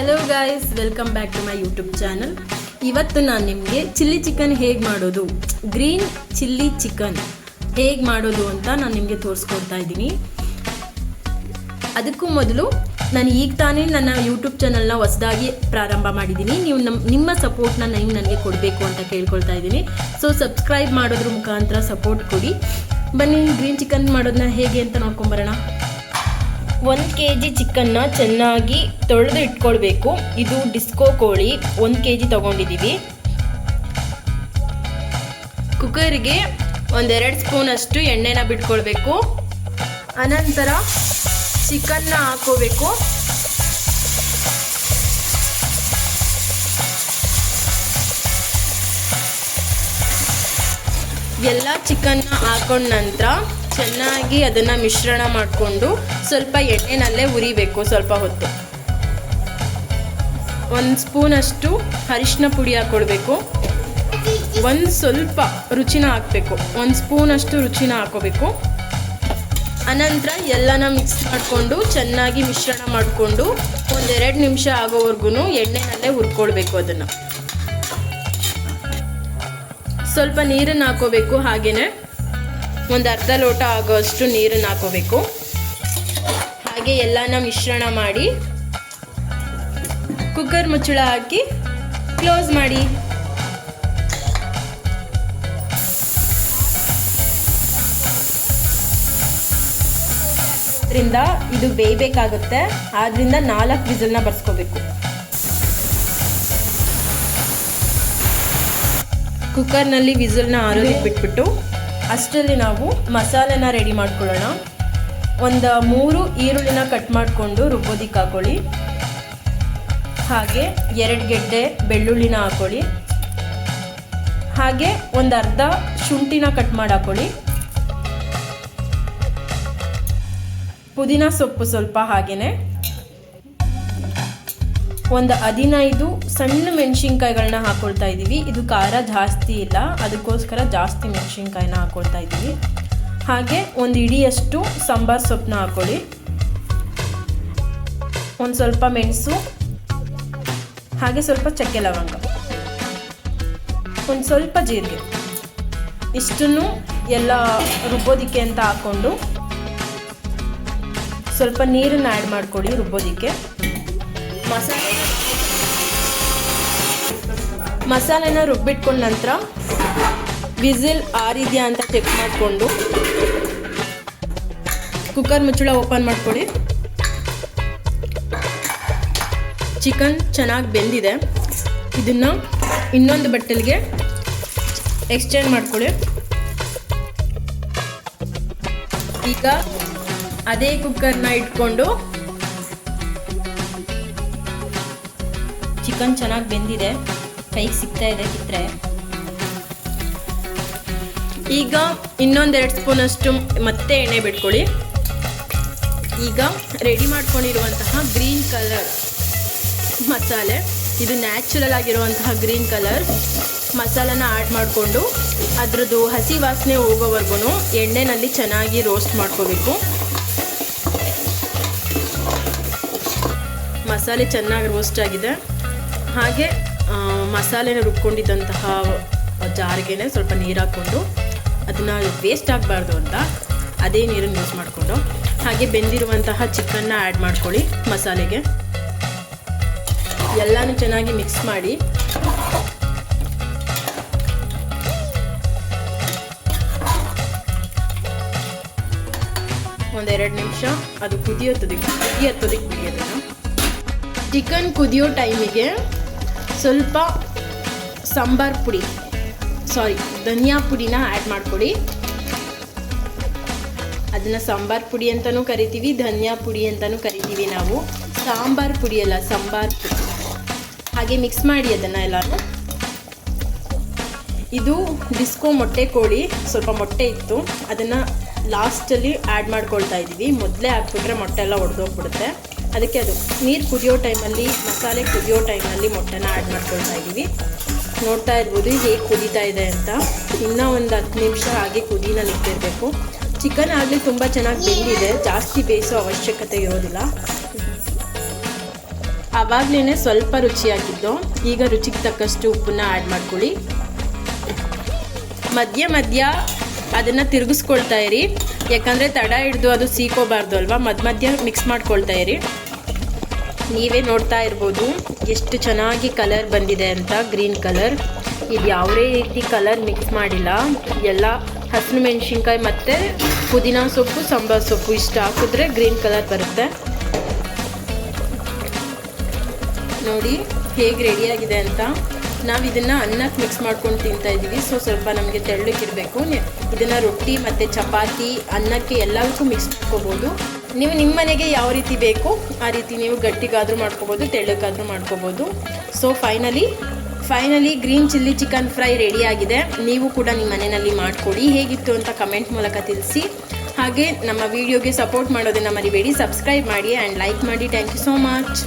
Hello guys welcome back to my YouTube channel ಇವತ್ತು ನಾನು ನಿಮಗೆ ಚಿಲ್ಲಿ ಚಿಕನ್ ಹೇಗೆ ಮಾಡೋದು ಗ್ರೀನ್ ಚಿಲ್ಲಿ ಚಿಕನ್ ಹೇಗೆ ಮಾಡೋದು ಅಂತ ನಾನು ನಿಮಗೆ ತೋರಿಸ್ಕೊಡ್ತಾ ಇದ್ದೀನಿ. ಅದಕ್ಕೂ ಮೊದಲು ನಾನು ಈಗ ತಾನೇ ನನ್ನ ಯೂಟ್ಯೂಬ್ ಚಾನಲ್ನ ಹೊಸದಾಗಿ ಪ್ರಾರಂಭ ಮಾಡಿದ್ದೀನಿ. ನೀವು ನಮ್ಮ ನಿಮ್ಮ ಸಪೋರ್ಟ್ನ ನೀವು ನನಗೆ ಕೊಡಬೇಕು ಅಂತ ಕೇಳ್ಕೊಳ್ತಾ ಇದ್ದೀನಿ. ಸೊ ಸಬ್ಸ್ಕ್ರೈಬ್ ಮಾಡೋದ್ರ ಮುಖಾಂತರ ಸಪೋರ್ಟ್ ಕೊಡಿ. ಬನ್ನಿ ಗ್ರೀನ್ ಚಿಕನ್ ಮಾಡೋದನ್ನ ಹೇಗೆ ಅಂತ ನೋಡ್ಕೊಂಬರೋಣ ಒಂದು ಕೆ ಜಿ ಚಿಕನ್ನ ಚೆನ್ನಾಗಿ ತೊಳೆದು ಇಟ್ಕೊಳ್ಬೇಕು. ಇದು ಡಿಸ್ಕೋ ಕೋಳಿ, ಒಂದು ಕೆ ಜಿ ತೊಗೊಂಡಿದ್ದೀವಿ ಕುಕ್ಕರಿಗೆ ಒಂದೆರಡು ಸ್ಪೂನಷ್ಟು ಎಣ್ಣೆನ ಬಿಟ್ಕೊಳ್ಬೇಕು. ಅನಂತರ ಚಿಕನ್ನ ಹಾಕೋಬೇಕು ಎಲ್ಲ ಚಿಕನ್ನ ಹಾಕೊಂಡ ನಂತರ ಚೆನ್ನಾಗಿ ಅದನ್ನು ಮಿಶ್ರಣ ಮಾಡಿಕೊಂಡು ಸ್ವಲ್ಪ ಎಣ್ಣೆನಲ್ಲೇ ಉರಿಬೇಕು ಸ್ವಲ್ಪ ಹೊತ್ತು. ಒಂದು ಸ್ಪೂನಷ್ಟು ಅರಿಶಿನ ಪುಡಿ ಹಾಕ್ಕೊಡ್ಬೇಕು ಒಂದು ಸ್ವಲ್ಪ ರುಚಿನ ಹಾಕಬೇಕು. ಒಂದು ಸ್ಪೂನಷ್ಟು ರುಚಿನ ಹಾಕೋಬೇಕು. ಅನಂತರ ಎಲ್ಲನ ಮಿಕ್ಸ್ ಮಾಡಿಕೊಂಡು ಚೆನ್ನಾಗಿ ಮಿಶ್ರಣ ಮಾಡಿಕೊಂಡು ಒಂದೆರಡು ನಿಮಿಷ ಆಗೋವರೆಗೂ ಎಣ್ಣೆನಲ್ಲೇ ಹುರ್ಕೊಳ್ಬೇಕು ಅದನ್ನು. ಸ್ವಲ್ಪ ನೀರನ್ನು ಹಾಕೋಬೇಕು ಹಾಗೆಯೇ ಒಂದು ಅರ್ಧ ಲೋಟ ಆಗೋಷ್ಟು ನೀರನ್ನು ಹಾಕೋಬೇಕು. ಹಾಗೆ ಎಲ್ಲನ ಮಿಶ್ರಣ ಮಾಡಿ ಕುಕ್ಕರ್ ಮುಚ್ಚಳ ಹಾಕಿ ಕ್ಲೋಸ್ ಮಾಡಿ. ಅದರಿಂದ ಇದು ಬೇಯಬೇಕಾಗುತ್ತೆ. ಆದ್ರಿಂದ ನಾಲ್ಕು ವಿಸಲ್ನ ಬರ್ಸ್ಕೋಬೇಕು. ಕುಕ್ಕರ್ನಲ್ಲಿ ವಿಸಲ್ನ ಆರೋಗ್ಯಕ್ಕೆ ಬಿಟ್ಬಿಟ್ಟು ಅಷ್ಟರಲ್ಲಿ ನಾವು ಮಸಾಲೆನ ರೆಡಿ ಮಾಡ್ಕೊಳ್ಳೋಣ. ಒಂದು ಮೂರು ಈರುಳ್ಳಿನ ಕಟ್ ಮಾಡಿಕೊಂಡು ರುಬ್ಬೋದಿಕ್ಕೆ ಹಾಕೊಳ್ಳಿ. ಹಾಗೆ ಎರಡು ಗೆಡ್ಡೆ ಬೆಳ್ಳುಳ್ಳಿನ ಹಾಕೊಳ್ಳಿ. ಹಾಗೆ ಒಂದು ಅರ್ಧ ಶುಂಠಿನ ಕಟ್ ಮಾಡಿ ಹಾಕೊಳ್ಳಿ. ಪುದೀನ ಸೊಪ್ಪು ಸ್ವಲ್ಪ ಹಾಗೆಯೇ ಒಂದು ಹದಿನೈದು ಸಣ್ಣ ಮೆಣಸಿನ್ಕಾಯಿಗಳನ್ನ ಹಾಕೊಳ್ತಾ ಇದ್ದೀವಿ. ಇದು ಖಾರ ಜಾಸ್ತಿ ಇಲ್ಲ. ಅದಕ್ಕೋಸ್ಕರ ಜಾಸ್ತಿ ಮೆಣಸಿನ್ಕಾಯಿನ ಹಾಕೊಳ್ತಾ ಇದ್ದೀವಿ. ಹಾಗೆ ಒಂದು ಇಡಿಯಷ್ಟು ಸಾಂಬಾರು ಸೊಪ್ಪನ್ನ ಹಾಕೊಳ್ಳಿ. ಒಂದು ಸ್ವಲ್ಪ ಮೆಣಸು, ಹಾಗೆ ಸ್ವಲ್ಪ ಚಕ್ಕೆ ಲವಂಗ. ಒಂದು ಸ್ವಲ್ಪ ಜೀರಿಗೆ. ಇಷ್ಟನ್ನು ಎಲ್ಲ ರುಬ್ಬೋದಿಕ್ಕೆ ಅಂತ ಹಾಕ್ಕೊಂಡು ಸ್ವಲ್ಪ ನೀರನ್ನು ಆ್ಯಡ್ ಮಾಡ್ಕೊಳ್ಳಿ ರುಬ್ಬೋದಿಕ್ಕೆ. ಮಸಾಲೆ ಮಸಾಲೆನ ರುಬ್ಬಿಟ್ಕೊಂಡ ನಂತರ ವಿಸಿಲ್ ಆರಿದೆಯಾ ಅಂತ ಚೆಕ್ ಮಾಡಿಕೊಂಡು ಕುಕ್ಕರ್ ಮುಚ್ಚಳ ಓಪನ್ ಮಾಡ್ಕೊಳ್ಳಿ. ಚಿಕನ್ ಚೆನ್ನಾಗಿ ಬೆಂದಿದೆ. ಇದನ್ನು ಇನ್ನೊಂದು ಬಟ್ಟಲಿಗೆ ಎಕ್ಸ್ಚೇಂಜ್ ಮಾಡ್ಕೊಳ್ಳಿ. ಈಗ ಅದೇ ಕುಕ್ಕರ್ನ ಇಟ್ಕೊಂಡು ಚಿಕನ್ ಚೆನ್ನಾಗಿ ಬೆಂದಿದೆ. ಕೈಗೆ ಸಿಗ್ತಾ ಇದೆ ಕಿತ್ತರೆ ಈಗ ಇನ್ನೊಂದೆರಡು ಸ್ಪೂನಷ್ಟು ಮತ್ತೆ ಎಣ್ಣೆ ಬಿಟ್ಕೊಳ್ಳಿ. ಈಗ ರೆಡಿ ಮಾಡ್ಕೊಂಡಿರುವಂತಹ ಗ್ರೀನ್ ಕಲರ್ ಮಸಾಲೆ. ಇದು ನ್ಯಾಚುರಲ್ ಆಗಿರುವಂತಹ ಗ್ರೀನ್ ಕಲರ್ ಮಸಾಲನ ಆ್ಯಡ್ ಮಾಡಿಕೊಂಡು ಅದರದ್ದು ಹಸಿ ವಾಸನೆ ಹೋಗೋವರೆಗೂ ಎಣ್ಣೆನಲ್ಲಿ ಚೆನ್ನಾಗಿ ರೋಸ್ಟ್ ಮಾಡ್ಕೋಬೇಕು. ಮಸಾಲೆ ಚೆನ್ನಾಗಿ ರೋಸ್ಟ್ ಆಗಿದೆ. ಹಾಗೆ ಮಸಾಲೆನ ರುಬ್ಕೊಂಡಿದ್ದಂತಹ ಜಾರಿಗೆನೆ ಸ್ವಲ್ಪ ನೀರು ಹಾಕ್ಕೊಂಡು ಅದನ್ನು ವೇಸ್ಟ್ ಆಗಬಾರ್ದು ಅಂತ ಅದೇ ನೀರನ್ನು ಯೂಸ್ ಮಾಡಿಕೊಂಡು, ಹಾಗೆ ಬೆಂದಿರುವಂತಹ ಚಿಕನ್ನ ಆ್ಯಡ್ ಮಾಡ್ಕೊಳ್ಳಿ ಮಸಾಲೆಗೆ. ಎಲ್ಲನೂ ಚೆನ್ನಾಗಿ ಮಿಕ್ಸ್ ಮಾಡಿ. ಒಂದೆರಡು ನಿಮಿಷ, ಅದು ಕುದಿಯೋತ್ತದಿಕ್ಕೆ ಕುದಿಯತ್ತದಿಕ್ಕೆ ಬಿಡಿಯೋದನ್ನು ಚಿಕನ್ ಕುದಿಯೋ ಟೈಮಿಗೆ ಸ್ವಲ್ಪ ಸಾಂಬಾರ್ ಪುಡಿ. ಸಾರಿ ಧನಿಯಾ ಪುಡಿನ ಆ್ಯಡ್ ಮಾಡಿಕೊಡಿ. ಅದನ್ನು ಸಾಂಬಾರ್ ಪುಡಿ ಅಂತಲೂ ಕರಿತೀವಿ, ಧನಿಯಾ ಪುಡಿ ಅಂತಲೂ ಕರಿತೀವಿ ನಾವು. ಸಾಂಬಾರ್ ಪುಡಿ ಅಲ್ಲ, ಸಾಂಬಾರ್ ಪುಡಿ. ಹಾಗೆ ಮಿಕ್ಸ್ ಮಾಡಿ ಅದನ್ನು ಎಲ್ಲರೂ ಇದು ಡಿಸ್ಕೋ ಮೊಟ್ಟೆ ಕೋಳಿ, ಸ್ವಲ್ಪ ಮೊಟ್ಟೆ ಇತ್ತು. ಅದನ್ನು ಲಾಸ್ಟಲ್ಲಿ ಆ್ಯಡ್ ಮಾಡ್ಕೊಳ್ತಾ ಇದ್ದೀವಿ. ಮೊದಲೇ ಹಾಕ್ಬಿಟ್ರೆ ಮೊಟ್ಟೆ ಎಲ್ಲ ಒಡೆದೋಗ್ಬಿಡುತ್ತೆ. ಅದಕ್ಕೆ ಅದು ನೀರು ಕುದಿಯೋ ಟೈಮಲ್ಲಿ, ಮಸಾಲೆ ಕುದಿಯೋ ಟೈಮಲ್ಲಿ ಮೊಟ್ಟೆನ ಆ್ಯಡ್ ಮಾಡ್ಕೊಳ್ತಾ ಇದ್ದೀವಿ. ನೋಡ್ತಾ ಇರ್ಬೋದು ಹೇಗೆ ಕುದೀತಾ ಇದೆ ಅಂತ. ಇನ್ನೂ ಒಂದು ಹತ್ತು ನಿಮಿಷ ಹಾಗೆ ಕುದಿನಲ್ಲಿ ಇಟ್ಟಿರಬೇಕು ಚಿಕನ್ ಆಗಲಿ ತುಂಬ ಚೆನ್ನಾಗಿ ಬೆಂದಿದೆ. ಜಾಸ್ತಿ ಬೇಯಿಸೋ ಅವಶ್ಯಕತೆ ಇರೋದಿಲ್ಲ. ಆವಾಗಲೇ ಸ್ವಲ್ಪ ರುಚಿಯಾಗಿದ್ದು ಈಗ ರುಚಿಗೆ ತಕ್ಕಷ್ಟು ಉಪ್ಪನ್ನ ಆ್ಯಡ್ ಮಾಡ್ಕೊಳ್ಳಿ. ಮಧ್ಯ ಮಧ್ಯ ಅದನ್ನು ತಿರುಗಿಸ್ಕೊಳ್ತಾ ಇರಿ. ಯಾಕಂದರೆ ತಡ ಹಿಡಿದು ಅದು ಸೀಕೋಬಾರ್ದು ಅಲ್ವಾ? ಮಧ್ಯ ಮಧ್ಯ ಮಿಕ್ಸ್ ಮಾಡ್ಕೊಳ್ತಾ ಇರಿ. ನೀವೇ ನೋಡ್ತಾ ಇರ್ಬೋದು ಎಷ್ಟು ಚೆನ್ನಾಗಿ ಕಲರ್ ಬಂದಿದೆ ಅಂತ ಗ್ರೀನ್ ಕಲರ್ ಇದು ಯಾವುದೇ ರೀತಿ ಕಲರ್ ಮಿಕ್ಸ್ ಮಾಡಿಲ್ಲ. ಎಲ್ಲ ಹಸಿರು ಮೆಣಸಿನ್ಕಾಯಿ ಮತ್ತು ಪುದೀನ ಸೊಪ್ಪು, ಸಾಂಬಾರು ಸೊಪ್ಪು ಇಷ್ಟು ಹಾಕಿದ್ರೆ ಗ್ರೀನ್ ಕಲರ್ ಬರುತ್ತೆ. ನೋಡಿ ಹೇಗೆ ರೆಡಿಯಾಗಿದೆ ಅಂತ. ನಾವು ಇದನ್ನು ಅನ್ನಕ್ಕೆ ಮಿಕ್ಸ್ ಮಾಡ್ಕೊಂಡು ತಿಂತಾ ಇದ್ದೀವಿ ಸೊ ಸ್ವಲ್ಪ ನಮಗೆ ತೆಳ್ಳಕ್ಕಿರಬೇಕು ಇದನ್ನು ರೊಟ್ಟಿ ಮತ್ತು ಚಪಾತಿ, ಅನ್ನಕ್ಕೆ ಎಲ್ಲದಕ್ಕೂ ಮಿಕ್ಸ್ ಮಾಡ್ಕೋಬೋದು. ನೀವು ನಿಮ್ಮ ಮನೆಗೆ ಯಾವ ರೀತಿ ಬೇಕು, ಆ ರೀತಿ ನೀವು ಗಟ್ಟಿಗಾದರೂ ಮಾಡ್ಕೋಬೋದು ತೆಳ್ಳಕ್ಕಾದರೂ ಮಾಡ್ಕೋಬೋದು. So finally finally green chilli chicken fry ರೆಡಿಯಾಗಿದೆ ನೀವು ಕೂಡ ನಿಮ್ಮ ಮನೆಯಲ್ಲಿ ಮಾಡಿಕೊಡಿ. ಹೇಗಿತ್ತು ಅಂತ ಕಮೆಂಟ್ ಮೂಲಕ ತಿಳಿಸಿ. ಹಾಗೆ ನಮ್ಮ ವಿಡಿಯೋಗೆ ಸಪೋರ್ಟ್ ಮಾಡೋದನ್ನು ಮರಿಬೇಡಿ. ಸಬ್ಸ್ಕ್ರೈಬ್ ಮಾಡಿ ಆ್ಯಂಡ್ ಲೈಕ್ ಮಾಡಿ. Thank you so much